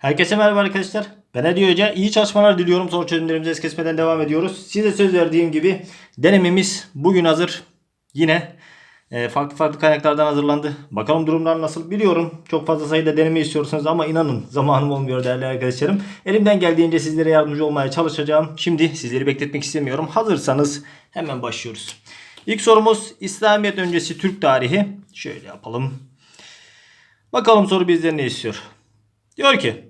Herkese merhaba arkadaşlar. Ben Ali Hoca. İyi çalışmalar diliyorum. Soru çözümlerimize es kesmeden devam ediyoruz. Size söz verdiğim gibi denememiz bugün hazır. Yine e, farklı farklı kaynaklardan hazırlandı. Bakalım durumlar nasıl biliyorum. Çok fazla sayıda deneme istiyorsunuz ama inanın zamanım olmuyor değerli arkadaşlarım. Elimden geldiğince sizlere yardımcı olmaya çalışacağım. Şimdi sizleri bekletmek istemiyorum. Hazırsanız hemen başlıyoruz. İlk sorumuz İslamiyet öncesi Türk tarihi. Şöyle yapalım. Bakalım soru bizden ne istiyor. Diyor ki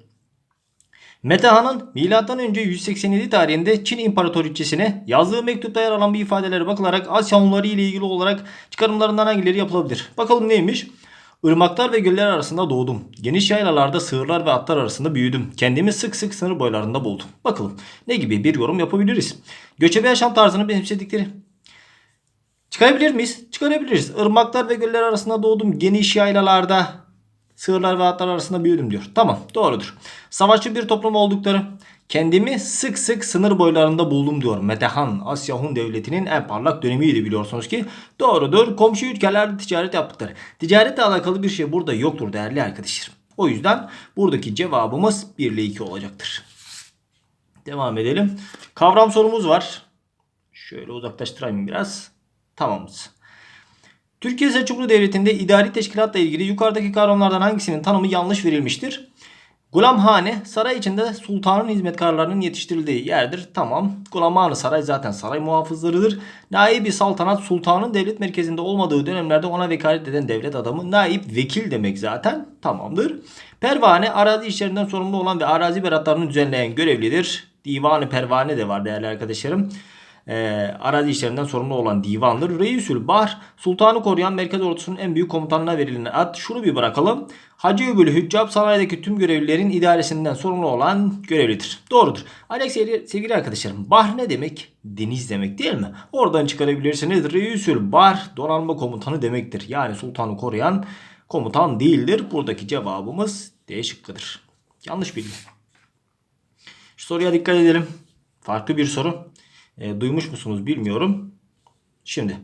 Metehan'ın M.Ö. 187 tarihinde Çin İmparatoriçesine yazdığı mektupta yer alan bir ifadelere bakılarak Asya Hunları ile ilgili olarak çıkarımlarından hangileri yapılabilir? Bakalım neymiş? Irmaklar ve göller arasında doğdum. Geniş yaylalarda sığırlar ve atlar arasında büyüdüm. Kendimi sık sık sınır boylarında buldum. Bakalım ne gibi bir yorum yapabiliriz? Göçebe yaşam tarzını benimsedikleri. Çıkarabilir miyiz? Çıkarabiliriz. Irmaklar ve göller arasında doğdum. Geniş yaylalarda Sığırlar ve atlar arasında büyüdüm diyor. Tamam doğrudur. Savaşçı bir toplum oldukları. Kendimi sık sık sınır boylarında buldum diyor. Metehan Asya Hun devletinin en parlak dönemiydi biliyorsunuz ki. Doğrudur. Komşu ülkelerde ticaret yaptıkları. Ticaretle alakalı bir şey burada yoktur değerli arkadaşlar. O yüzden buradaki cevabımız 1 ile 2 olacaktır. Devam edelim. Kavram sorumuz var. Şöyle uzaklaştırayım biraz. Tamamız. Türkiye Selçuklu Devleti'nde idari teşkilatla ilgili yukarıdaki kavramlardan hangisinin tanımı yanlış verilmiştir? Gulamhane saray içinde sultanın hizmetkarlarının yetiştirildiği yerdir. Tamam. Gulamhane saray zaten saray muhafızlarıdır. Naibi saltanat sultanın devlet merkezinde olmadığı dönemlerde ona vekalet eden devlet adamı. Naip vekil demek zaten. Tamamdır. Pervane arazi işlerinden sorumlu olan ve arazi beratlarını düzenleyen görevlidir. Divanı pervane de var değerli arkadaşlarım e, arazi işlerinden sorumlu olan divandır. Reisül Bahr sultanı koruyan merkez ordusunun en büyük komutanına verilen ad. Şunu bir bırakalım. Hacı Übül Hüccab sanaydaki tüm görevlilerin idaresinden sorumlu olan görevlidir. Doğrudur. Sevgili, sevgili arkadaşlarım Bahr ne demek? Deniz demek değil mi? Oradan çıkarabilirsiniz. Reisül Bahr donanma komutanı demektir. Yani sultanı koruyan komutan değildir. Buradaki cevabımız D şıkkıdır. Yanlış bilgi. Şu soruya dikkat edelim. Farklı bir soru. E, duymuş musunuz bilmiyorum. Şimdi.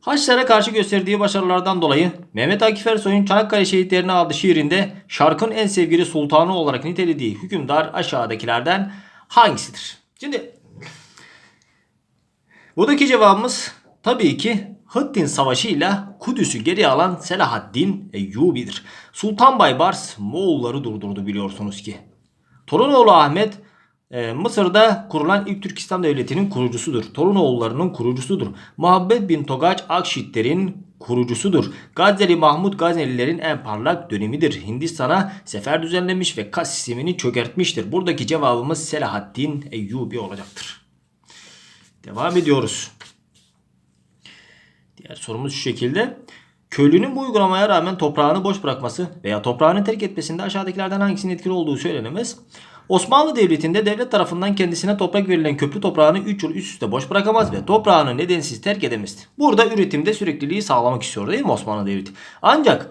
Haçlara karşı gösterdiği başarılardan dolayı Mehmet Akif Ersoy'un Çanakkale şehitlerini adlı şiirinde şarkın en sevgili sultanı olarak nitelediği hükümdar aşağıdakilerden hangisidir? Şimdi buradaki cevabımız tabii ki Hıttin Savaşı ile Kudüs'ü geri alan Selahaddin Eyyubi'dir. Sultan Baybars Moğolları durdurdu biliyorsunuz ki. Torunoğlu Ahmet ee, Mısır'da kurulan ilk Türkistan Devleti'nin kurucusudur. Torunoğullarının kurucusudur. Muhabbet bin Togaç Akşitler'in kurucusudur. Gazeli Mahmut Gaznelilerin en parlak dönemidir. Hindistan'a sefer düzenlemiş ve kas sistemini çökertmiştir. Buradaki cevabımız Selahaddin Eyyubi olacaktır. Devam ediyoruz. Diğer sorumuz şu şekilde. Köylünün bu uygulamaya rağmen toprağını boş bırakması veya toprağını terk etmesinde aşağıdakilerden hangisinin etkili olduğu söylenemez. Osmanlı Devleti'nde devlet tarafından kendisine toprak verilen köprü toprağını 3 yıl üst üste boş bırakamaz ve toprağını nedensiz terk edemezdi. Burada üretimde sürekliliği sağlamak istiyor değil mi Osmanlı Devleti? Ancak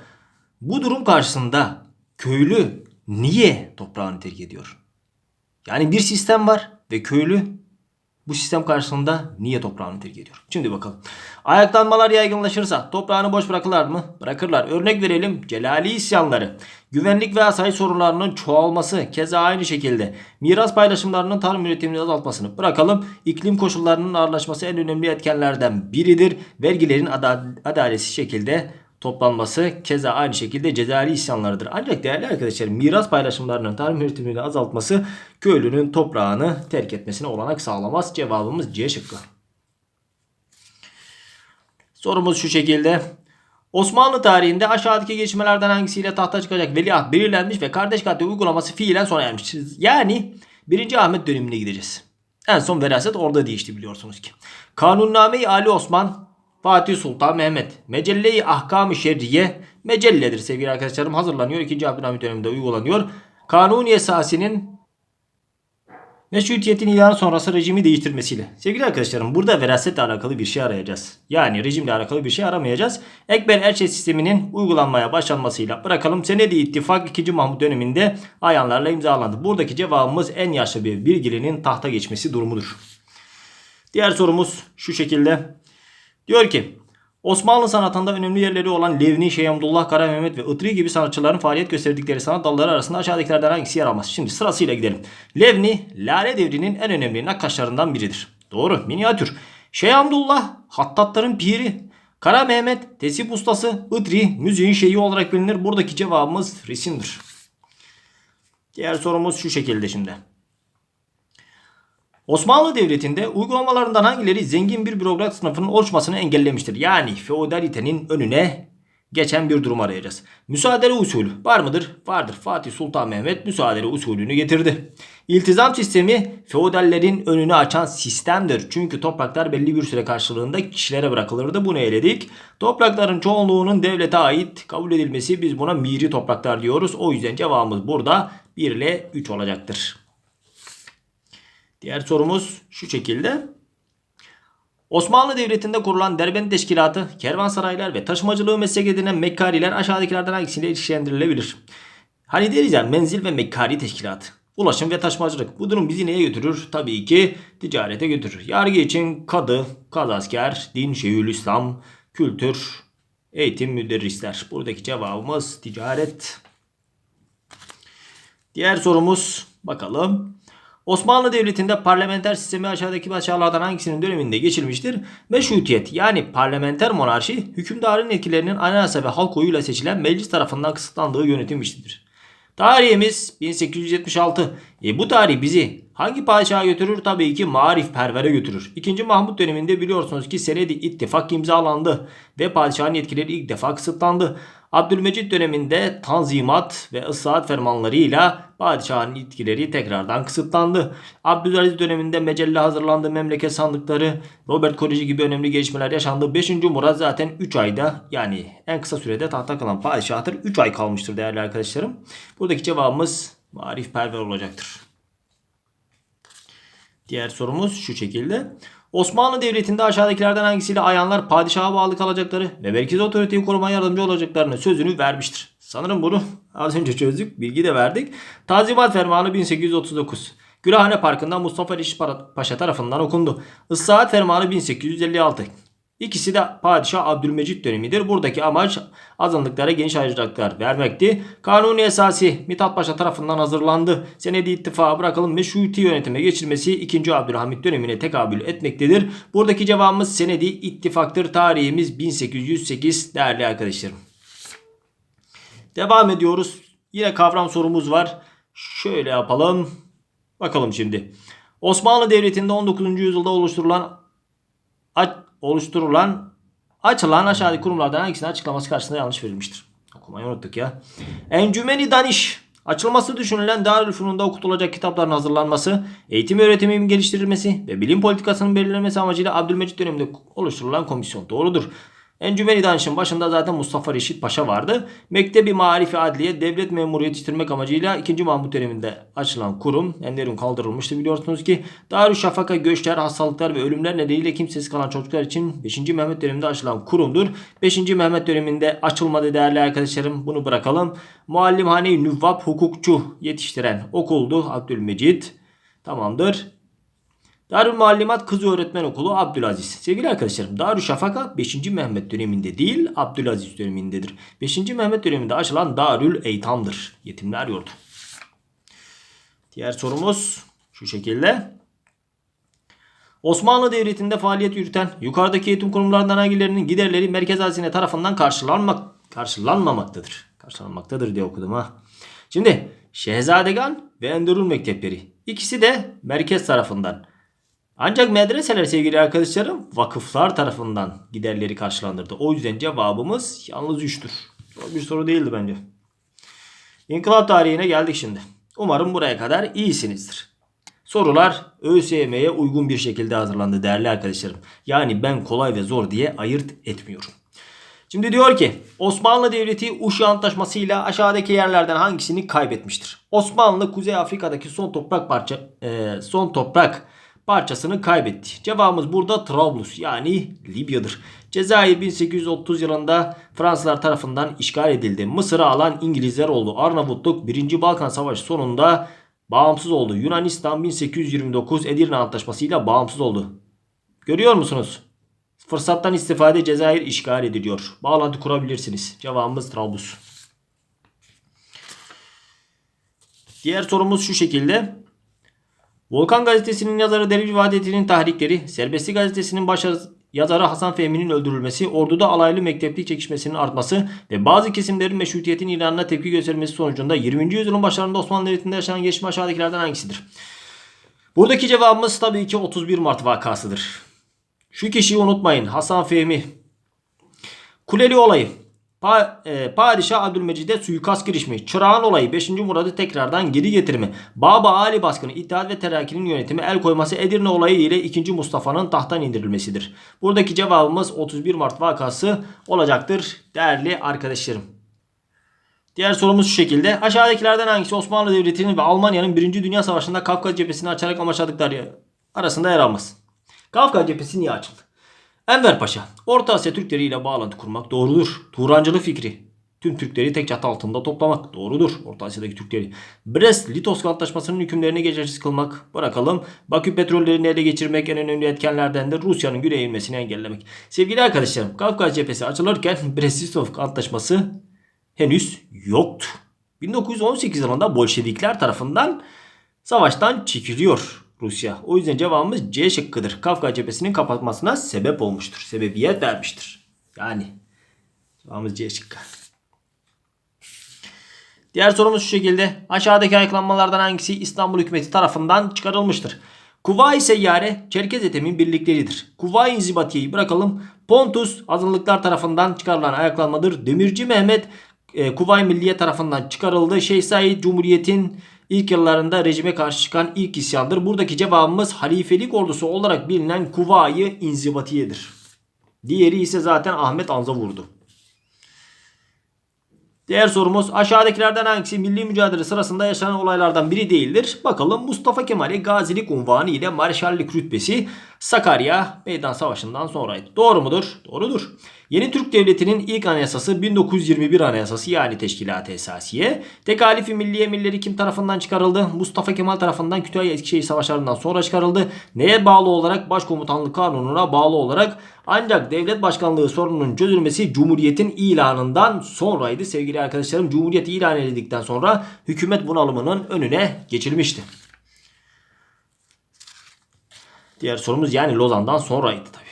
bu durum karşısında köylü niye toprağını terk ediyor? Yani bir sistem var ve köylü bu sistem karşısında niye toprağını terk ediyor? Şimdi bakalım. Ayaklanmalar yaygınlaşırsa toprağını boş bırakırlar mı? Bırakırlar. Örnek verelim. Celali isyanları. Güvenlik ve asayiş sorunlarının çoğalması. Keza aynı şekilde. Miras paylaşımlarının tarım üretimini azaltmasını bırakalım. İklim koşullarının ağırlaşması en önemli etkenlerden biridir. Vergilerin adaletsiz şekilde toplanması keza aynı şekilde cezai isyanlarıdır. Ancak değerli arkadaşlar miras paylaşımlarının tarım üretimini azaltması köylünün toprağını terk etmesine olanak sağlamaz. Cevabımız C şıkkı. Sorumuz şu şekilde. Osmanlı tarihinde aşağıdaki gelişmelerden hangisiyle tahta çıkacak veliaht belirlenmiş ve kardeş katil uygulaması fiilen sona ermiştir. Yani 1. Ahmet dönemine gideceğiz. En son veraset orada değişti biliyorsunuz ki. Kanunname-i Ali Osman Fatih Sultan Mehmet. Mecelle-i Ahkam-ı Şerriye mecelledir sevgili arkadaşlarım. Hazırlanıyor. 2. Abdülhamit döneminde uygulanıyor. Kanuni esasinin meşrutiyetin ilanı sonrası rejimi değiştirmesiyle. Sevgili arkadaşlarım burada verasetle alakalı bir şey arayacağız. Yani rejimle alakalı bir şey aramayacağız. Ekber Erçe sisteminin uygulanmaya başlanmasıyla bırakalım. Senedi İttifak 2. Mahmut döneminde ayanlarla imzalandı. Buradaki cevabımız en yaşlı bir bilgilinin tahta geçmesi durumudur. Diğer sorumuz şu şekilde. Diyor ki Osmanlı sanatında önemli yerleri olan Levni, Şeyh Hamdullah, Kara Mehmet ve Itri gibi sanatçıların faaliyet gösterdikleri sanat dalları arasında aşağıdakilerden hangisi yer almaz? Şimdi sırasıyla gidelim. Levni, Lale devrinin en önemli nakkaşlarından biridir. Doğru, minyatür. Şeyh Hamdullah, hattatların piri. Kara Mehmet, tesip ustası. Itri, müziğin şeyi olarak bilinir. Buradaki cevabımız resimdir. Diğer sorumuz şu şekilde şimdi. Osmanlı Devleti'nde uygulamalarından hangileri zengin bir bürokrat sınıfının oluşmasını engellemiştir? Yani feodalitenin önüne geçen bir durum arayacağız. Müsaadele usulü var mıdır? Vardır. Fatih Sultan Mehmet müsaadele usulünü getirdi. İltizam sistemi feodallerin önünü açan sistemdir. Çünkü topraklar belli bir süre karşılığında kişilere bırakılırdı. Bunu eledik. Toprakların çoğunluğunun devlete ait kabul edilmesi biz buna miri topraklar diyoruz. O yüzden cevabımız burada 1 ile 3 olacaktır. Diğer sorumuz şu şekilde. Osmanlı Devleti'nde kurulan Derbent Teşkilatı, kervansaraylar ve taşımacılığı meslek edinen Mekkariler aşağıdakilerden hangisiyle ilişkilendirilebilir? Hani deriz ya menzil ve Mekkari Teşkilatı. Ulaşım ve taşımacılık. Bu durum bizi neye götürür? Tabii ki ticarete götürür. Yargı için kadı, kazasker, din, şeyhülislam, kültür, eğitim, müderrisler. Buradaki cevabımız ticaret. Diğer sorumuz bakalım. Osmanlı Devleti'nde parlamenter sistemi aşağıdaki başarılardan hangisinin döneminde geçilmiştir? Meşrutiyet yani parlamenter monarşi hükümdarın etkilerinin anayasa ve halk oyuyla seçilen meclis tarafından kısıtlandığı yönetim biçimidir. Tarihimiz 1876. E bu tarih bizi hangi padişaha götürür? Tabii ki marif pervere götürür. 2. Mahmut döneminde biliyorsunuz ki senedi ittifak imzalandı ve padişahın yetkileri ilk defa kısıtlandı. Abdülmecit döneminde tanzimat ve ıslahat fermanlarıyla padişahın yetkileri tekrardan kısıtlandı. Abdülaziz döneminde mecelle hazırlandı, memleket sandıkları, Robert Koleji gibi önemli gelişmeler yaşandı. 5. Murat zaten 3 ayda yani en kısa sürede tahta kalan padişahtır. 3 ay kalmıştır değerli arkadaşlarım. Buradaki cevabımız marif perver olacaktır. Diğer sorumuz şu şekilde. Osmanlı Devleti'nde aşağıdakilerden hangisiyle ayanlar padişaha bağlı kalacakları ve merkezi otoriteyi korumaya yardımcı olacaklarını sözünü vermiştir. Sanırım bunu az önce çözdük. Bilgi de verdik. Tanzimat Fermanı 1839. Gülhane Parkı'nda Mustafa Reşit Paşa tarafından okundu. Islahat Fermanı 1856. İkisi de Padişah Abdülmecit dönemidir. Buradaki amaç azınlıklara geniş ayrıcalıklar vermekti. Kanuni esası Mithat Paşa tarafından hazırlandı. Senedi ittifakı bırakalım meşruti yönetime geçirmesi 2. Abdülhamit dönemine tekabül etmektedir. Buradaki cevabımız senedi ittifaktır. Tarihimiz 1808 değerli arkadaşlarım. Devam ediyoruz. Yine kavram sorumuz var. Şöyle yapalım. Bakalım şimdi. Osmanlı Devleti'nde 19. yüzyılda oluşturulan oluşturulan açılan aşağıdaki kurumlardan hangisinin açıklaması karşısında yanlış verilmiştir? Okumayı unuttuk ya. Encümeni Daniş açılması düşünülen Darülfünun'da okutulacak kitapların hazırlanması, eğitim öğretimimin geliştirilmesi ve bilim politikasının belirlenmesi amacıyla Abdülmecit döneminde oluşturulan komisyon. Doğrudur. Encümeni Danış'ın başında zaten Mustafa Reşit Paşa vardı. Mektebi Marifi Adliye devlet memuru yetiştirmek amacıyla 2. Mahmut döneminde açılan kurum Enderun kaldırılmıştı biliyorsunuz ki Darüşşafaka göçler, hastalıklar ve ölümler nedeniyle kimsesiz kalan çocuklar için 5. Mehmet döneminde açılan kurumdur. 5. Mehmet döneminde açılmadı değerli arkadaşlarım bunu bırakalım. Muallimhane-i Nüvvab hukukçu yetiştiren okuldu Abdülmecit. Tamamdır. Darül Muallimat Kız Öğretmen Okulu Abdülaziz. Sevgili arkadaşlarım Darüşşafaka 5. Mehmet döneminde değil Abdülaziz dönemindedir. 5. Mehmet döneminde açılan Darül Eytam'dır. Yetimler yurdu. Diğer sorumuz şu şekilde. Osmanlı Devleti'nde faaliyet yürüten yukarıdaki eğitim kurumlarından hangilerinin giderleri merkez hazine tarafından karşılanmak, karşılanmamaktadır. Karşılanmaktadır diye okudum ha. Şimdi Şehzadegan ve Enderun mektepleri. İkisi de merkez tarafından. Ancak medreseler sevgili arkadaşlarım vakıflar tarafından giderleri karşılandırdı. O yüzden cevabımız yalnız 3'tür. Zor bir soru değildi bence. İnkılap tarihine geldik şimdi. Umarım buraya kadar iyisinizdir. Sorular ÖSYM'ye uygun bir şekilde hazırlandı değerli arkadaşlarım. Yani ben kolay ve zor diye ayırt etmiyorum. Şimdi diyor ki Osmanlı Devleti Uşu Antlaşması ile aşağıdaki yerlerden hangisini kaybetmiştir? Osmanlı Kuzey Afrika'daki son toprak parça e, son toprak parçasını kaybetti. Cevabımız burada Trablus yani Libya'dır. Cezayir 1830 yılında Fransızlar tarafından işgal edildi. Mısır'ı alan İngilizler oldu. Arnavutluk 1. Balkan Savaşı sonunda bağımsız oldu. Yunanistan 1829 Edirne Antlaşması ile bağımsız oldu. Görüyor musunuz? Fırsattan istifade Cezayir işgal ediliyor. Bağlantı kurabilirsiniz. Cevabımız Trablus. Diğer sorumuz şu şekilde. Volkan gazetesinin yazarı Delil Vadeti'nin tahrikleri, Serbestlik gazetesinin baş yazarı Hasan Fehmi'nin öldürülmesi, orduda alaylı mekteplik çekişmesinin artması ve bazı kesimlerin meşrutiyetin ilanına tepki göstermesi sonucunda 20. yüzyılın başlarında Osmanlı Devleti'nde yaşanan gelişme aşağıdakilerden hangisidir? Buradaki cevabımız tabii ki 31 Mart vakasıdır. Şu kişiyi unutmayın. Hasan Fehmi. Kuleli olayı. Pa e, Padişah Abdülmecid'e suikast girişimi. Çırağan olayı 5. Murad'ı tekrardan geri getirme. Baba Ali baskını, İttihat ve Terakki'nin yönetimi el koyması Edirne olayı ile 2. Mustafa'nın tahttan indirilmesidir. Buradaki cevabımız 31 Mart vakası olacaktır değerli arkadaşlarım. Diğer sorumuz şu şekilde. Aşağıdakilerden hangisi Osmanlı Devleti'nin ve Almanya'nın 1. Dünya Savaşı'nda Kafkas cephesini açarak amaçladıkları arasında yer almaz? Kafkas cephesi niye açıldı? Enver Paşa, Orta Asya Türkleri ile bağlantı kurmak doğrudur. Turancılık fikri. Tüm Türkleri tek çatı altında toplamak doğrudur. Orta Asya'daki Türkleri. Brest-Litovsk Antlaşması'nın hükümlerini geçersiz kılmak. Bırakalım. Bakü petrollerini ele geçirmek en önemli etkenlerden de Rusya'nın güneye inmesini engellemek. Sevgili arkadaşlarım, Kafkas cephesi açılırken Brest-Litovsk Antlaşması henüz yoktu. 1918 yılında Bolşevikler tarafından savaştan çekiliyor Rusya. O yüzden cevabımız C şıkkıdır. Kafka cephesinin kapatmasına sebep olmuştur. Sebebiyet vermiştir. Yani cevabımız C şıkkı. Diğer sorumuz şu şekilde. Aşağıdaki ayıklanmalardan hangisi İstanbul hükümeti tarafından çıkarılmıştır? Kuvayi Seyyare Çerkez Ethem'in birlikleridir. Kuvayi İnzibatiye'yi bırakalım. Pontus azınlıklar tarafından çıkarılan ayaklanmadır. Demirci Mehmet e, Kuvayi Milliye tarafından çıkarıldı. Şeyh Said Cumhuriyet'in ilk yıllarında rejime karşı çıkan ilk isyandır. Buradaki cevabımız halifelik ordusu olarak bilinen Kuvayi İnzibatiye'dir. Diğeri ise zaten Ahmet Anza vurdu. Diğer sorumuz aşağıdakilerden hangisi milli mücadele sırasında yaşanan olaylardan biri değildir? Bakalım Mustafa Kemal'e gazilik unvanı ile marşallik rütbesi Sakarya Meydan Savaşı'ndan sonraydı. Doğru mudur? Doğrudur. Yeni Türk Devleti'nin ilk anayasası 1921 Anayasası yani Teşkilat-ı Esasiye. Tekalifi Milli Emirleri kim tarafından çıkarıldı? Mustafa Kemal tarafından Kütahya Eskişehir Savaşları'ndan sonra çıkarıldı. Neye bağlı olarak? Başkomutanlık Kanunu'na bağlı olarak. Ancak devlet başkanlığı sorununun çözülmesi Cumhuriyet'in ilanından sonraydı sevgili arkadaşlarım. Cumhuriyet ilan edildikten sonra hükümet bunalımının önüne geçilmişti. Diğer sorumuz yani Lozan'dan sonraydı tabii.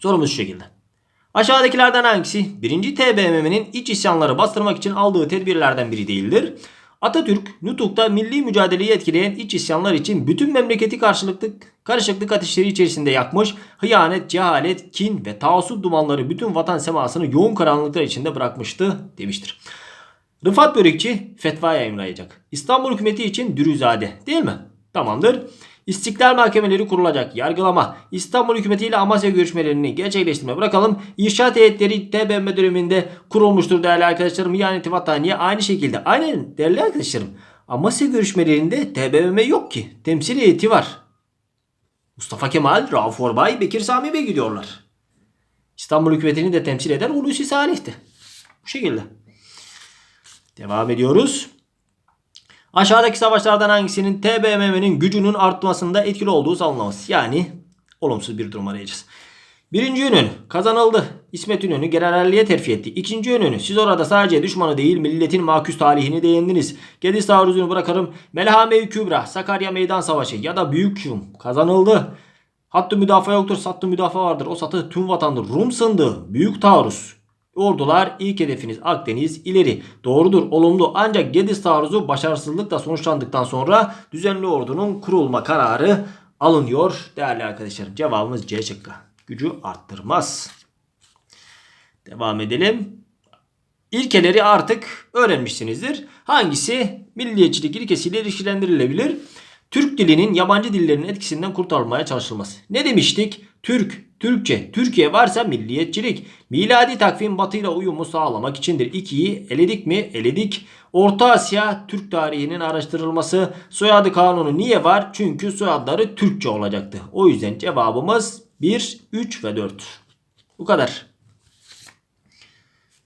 Sorumuz şu şekilde. Aşağıdakilerden hangisi 1. TBMM'nin iç isyanları bastırmak için aldığı tedbirlerden biri değildir? Atatürk, Nutuk'ta milli mücadeleyi etkileyen iç isyanlar için bütün memleketi karşılıklık, karışıklık ateşleri içerisinde yakmış, hıyanet, cehalet, kin ve taassup dumanları bütün vatan semasını yoğun karanlıklar içinde bırakmıştı demiştir. Rıfat Börekçi fetva yayınlayacak. İstanbul hükümeti için Dürüzade değil mi? Tamamdır. İstiklal mahkemeleri kurulacak. Yargılama. İstanbul hükümeti ile Amasya görüşmelerini gerçekleştirme bırakalım. İnşaat heyetleri TBMM döneminde kurulmuştur değerli arkadaşlarım. Yani Tivataniye aynı şekilde. Aynen değerli arkadaşlarım. Amasya görüşmelerinde TBMM yok ki. Temsil heyeti var. Mustafa Kemal, Rauf Orbay, Bekir Sami Bey gidiyorlar. İstanbul hükümetini de temsil eden Hulusi Salih'ti. Bu şekilde. Devam ediyoruz. Aşağıdaki savaşlardan hangisinin TBMM'nin gücünün artmasında etkili olduğu savunulmaz. Yani olumsuz bir durum arayacağız. Birinci yönünü kazanıldı. İsmet İnönü generalliğe terfi etti. İkinci yönünü siz orada sadece düşmanı değil milletin maküs talihini de yendiniz. Gediz taarruzunu bırakırım. Melhame-i Kübra, Sakarya Meydan Savaşı ya da Büyük Şum kazanıldı. Hattı müdafaa yoktur, sattı müdafaa vardır. O satı tüm vatandır. Rum sındı. Büyük taarruz. Ordular ilk hedefiniz Akdeniz ileri. Doğrudur olumlu ancak Gediz taarruzu başarısızlıkla sonuçlandıktan sonra düzenli ordunun kurulma kararı alınıyor değerli arkadaşlarım. Cevabımız C şıkkı. Gücü arttırmaz. Devam edelim. İlkeleri artık öğrenmişsinizdir. Hangisi milliyetçilik ilkesiyle ilişkilendirilebilir? Türk dilinin yabancı dillerin etkisinden kurtarılmaya çalışılması. Ne demiştik? Türk, Türkçe, Türkiye varsa milliyetçilik. Miladi takvim batıyla uyumu sağlamak içindir. İkiyi eledik mi? Eledik. Orta Asya Türk tarihinin araştırılması. Soyadı kanunu niye var? Çünkü soyadları Türkçe olacaktı. O yüzden cevabımız 1, 3 ve 4. Bu kadar.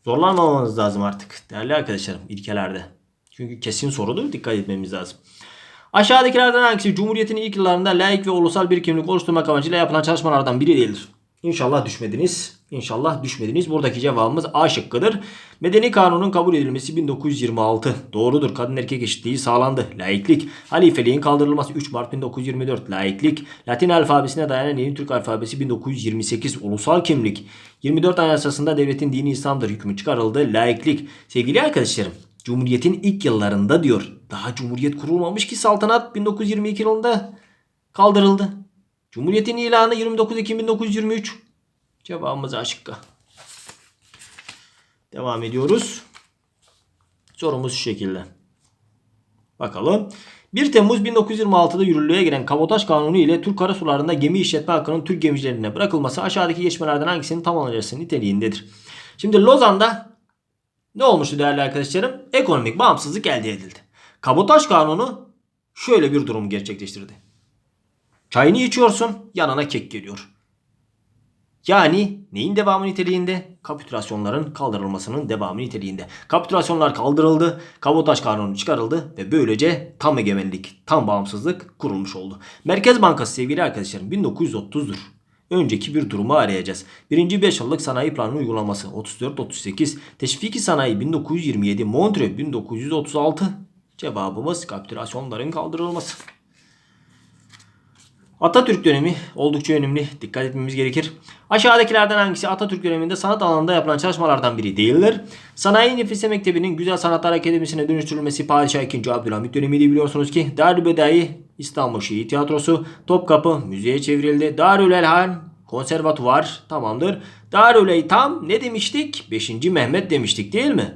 Zorlanmamanız lazım artık değerli arkadaşlarım ilkelerde. Çünkü kesin sorudur dikkat etmemiz lazım. Aşağıdakilerden hangisi Cumhuriyet'in ilk yıllarında layık ve ulusal bir kimlik oluşturmak amacıyla yapılan çalışmalardan biri değildir? İnşallah düşmediniz. İnşallah düşmediniz. Buradaki cevabımız A şıkkıdır. Medeni kanunun kabul edilmesi 1926. Doğrudur. Kadın erkek eşitliği sağlandı. Laiklik. Halifeliğin kaldırılması 3 Mart 1924. Laiklik. Latin alfabesine dayanan yeni Türk alfabesi 1928. Ulusal kimlik. 24 Anayasasında devletin dini İslam'dır hükmü çıkarıldı. Laiklik. Sevgili arkadaşlarım. Cumhuriyetin ilk yıllarında diyor. Daha Cumhuriyet kurulmamış ki saltanat 1922 yılında kaldırıldı. Cumhuriyetin ilanı 29 Ekim 1923. Cevabımız A şıkkı. Devam ediyoruz. Sorumuz şu şekilde. Bakalım. 1 Temmuz 1926'da yürürlüğe giren Kabotaj Kanunu ile Türk karasularında gemi işletme hakkının Türk gemicilerine bırakılması aşağıdaki geçmelerden hangisinin tamamlanması niteliğindedir? Şimdi Lozan'da ne olmuştu değerli arkadaşlarım? Ekonomik bağımsızlık elde edildi. Kabotaj Kanunu şöyle bir durum gerçekleştirdi. Çayını içiyorsun yanına kek geliyor. Yani neyin devamı niteliğinde? Kapitülasyonların kaldırılmasının devamı niteliğinde. Kapitülasyonlar kaldırıldı, kabotaj kanunu çıkarıldı ve böylece tam egemenlik, tam bağımsızlık kurulmuş oldu. Merkez Bankası sevgili arkadaşlarım 1930'dur. Önceki bir durumu arayacağız. Birinci 5 yıllık sanayi planı uygulaması 34-38, teşviki sanayi 1927, Montre 1936. Cevabımız kapitülasyonların kaldırılması. Atatürk dönemi oldukça önemli. Dikkat etmemiz gerekir. Aşağıdakilerden hangisi Atatürk döneminde sanat alanında yapılan çalışmalardan biri değildir? Sanayi Nefise Mektebi'nin Güzel Sanatlar Akademisi'ne dönüştürülmesi Padişah 2. Abdülhamit dönemiydi biliyorsunuz ki. Darülbedai İstanbul Şehir Tiyatrosu Topkapı müzeye çevrildi. Darül Elhan konservatuvar tamamdır. Darül Eytam ne demiştik? 5. Mehmet demiştik değil mi?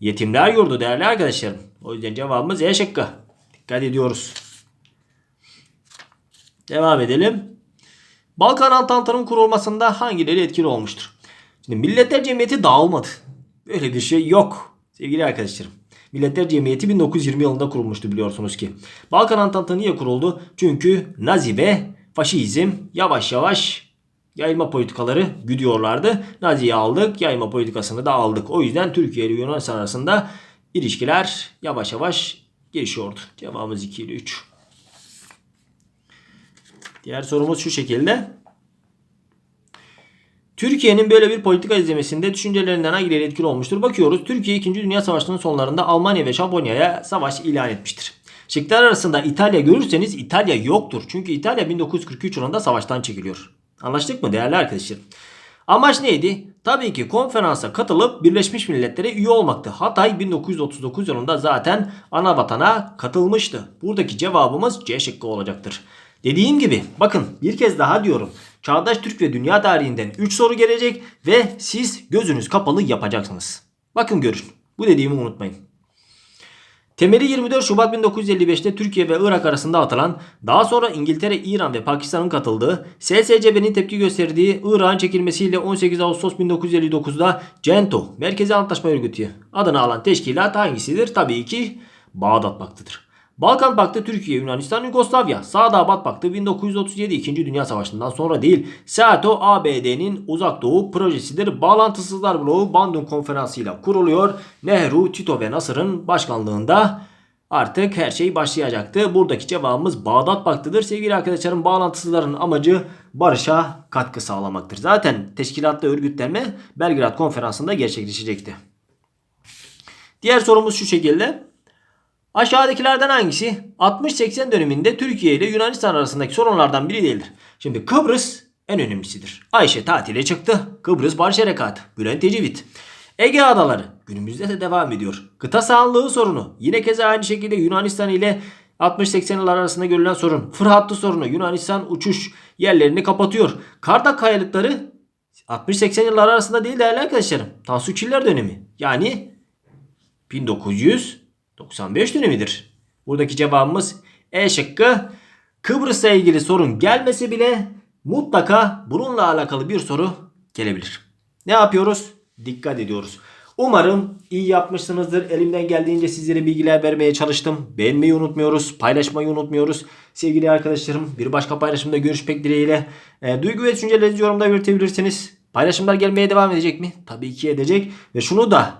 Yetimler yurdu değerli arkadaşlarım. O yüzden cevabımız E şıkkı. Dikkat ediyoruz. Devam edelim. Balkan Antantı'nın kurulmasında hangileri etkili olmuştur? Şimdi Milletler Cemiyeti dağılmadı. Böyle bir şey yok sevgili arkadaşlarım. Milletler Cemiyeti 1920 yılında kurulmuştu biliyorsunuz ki. Balkan Antantı niye kuruldu? Çünkü Nazi ve Faşizm yavaş yavaş yayılma politikaları güdüyorlardı. Nazi'yi aldık, yayılma politikasını da aldık. O yüzden Türkiye ile Yunanistan arasında ilişkiler yavaş yavaş gelişiyordu. Cevabımız 2 ile 3. Diğer sorumuz şu şekilde. Türkiye'nin böyle bir politika izlemesinde düşüncelerinden hangileri etkili olmuştur? Bakıyoruz. Türkiye 2. Dünya Savaşı'nın sonlarında Almanya ve Japonya'ya savaş ilan etmiştir. Şıklar arasında İtalya görürseniz İtalya yoktur. Çünkü İtalya 1943 yılında savaştan çekiliyor. Anlaştık mı değerli arkadaşlar? Amaç neydi? Tabii ki konferansa katılıp Birleşmiş Milletler'e üye olmaktı. Hatay 1939 yılında zaten ana vatana katılmıştı. Buradaki cevabımız C şıkkı olacaktır. Dediğim gibi bakın bir kez daha diyorum. Çağdaş Türk ve dünya tarihinden 3 soru gelecek ve siz gözünüz kapalı yapacaksınız. Bakın görün. Bu dediğimi unutmayın. Temeli 24 Şubat 1955'te Türkiye ve Irak arasında atılan, daha sonra İngiltere, İran ve Pakistan'ın katıldığı, SSCB'nin tepki gösterdiği Irak'ın çekilmesiyle 18 Ağustos 1959'da CENTO, Merkezi Antlaşma Örgütü adını alan teşkilat hangisidir? Tabii ki Bağdat Paktı'dır. Balkan Paktı Türkiye, Yunanistan, Yugoslavya. Sadabat Paktı 1937 2. Dünya Savaşı'ndan sonra değil. SATO ABD'nin Uzak Doğu projesidir. Bağlantısızlar bloğu Bandung Konferansı ile kuruluyor. Nehru, Tito ve Nasır'ın başkanlığında artık her şey başlayacaktı. Buradaki cevabımız Bağdat Paktı'dır. Sevgili arkadaşlarım bağlantısızların amacı barışa katkı sağlamaktır. Zaten teşkilatlı örgütlenme Belgrad Konferansı'nda gerçekleşecekti. Diğer sorumuz şu şekilde. Aşağıdakilerden hangisi 60-80 döneminde Türkiye ile Yunanistan arasındaki sorunlardan biri değildir? Şimdi Kıbrıs en önemlisidir. Ayşe tatile çıktı. Kıbrıs Barış Harekatı. Bülent Ecevit. Ege Adaları günümüzde de devam ediyor. Kıta sahanlığı sorunu yine keza aynı şekilde Yunanistan ile 60-80 yıllar arasında görülen sorun. Fırhatlı sorunu Yunanistan uçuş yerlerini kapatıyor. Kardak kayalıkları 60-80 yıllar arasında değil değerli arkadaşlarım. Tansu Çiller dönemi. Yani 1995 dönemidir. Buradaki cevabımız E şıkkı. Kıbrıs'la ilgili sorun gelmesi bile mutlaka bununla alakalı bir soru gelebilir. Ne yapıyoruz? Dikkat ediyoruz. Umarım iyi yapmışsınızdır. Elimden geldiğince sizlere bilgiler vermeye çalıştım. Beğenmeyi unutmuyoruz. Paylaşmayı unutmuyoruz. Sevgili arkadaşlarım bir başka paylaşımda görüşmek dileğiyle. E, duygu ve düşüncelerinizi yorumda belirtebilirsiniz. Paylaşımlar gelmeye devam edecek mi? Tabii ki edecek. Ve şunu da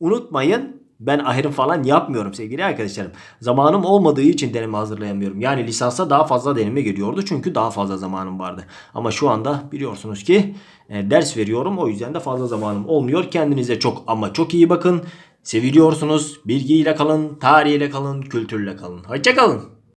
unutmayın. Ben ahirim falan yapmıyorum sevgili arkadaşlarım. Zamanım olmadığı için deneme hazırlayamıyorum. Yani lisansa daha fazla deneme geliyordu çünkü daha fazla zamanım vardı. Ama şu anda biliyorsunuz ki e, ders veriyorum. O yüzden de fazla zamanım olmuyor. Kendinize çok ama çok iyi bakın. Seviliyorsunuz. Bilgiyle kalın, tarihiyle kalın, kültürle kalın. Hoşçakalın.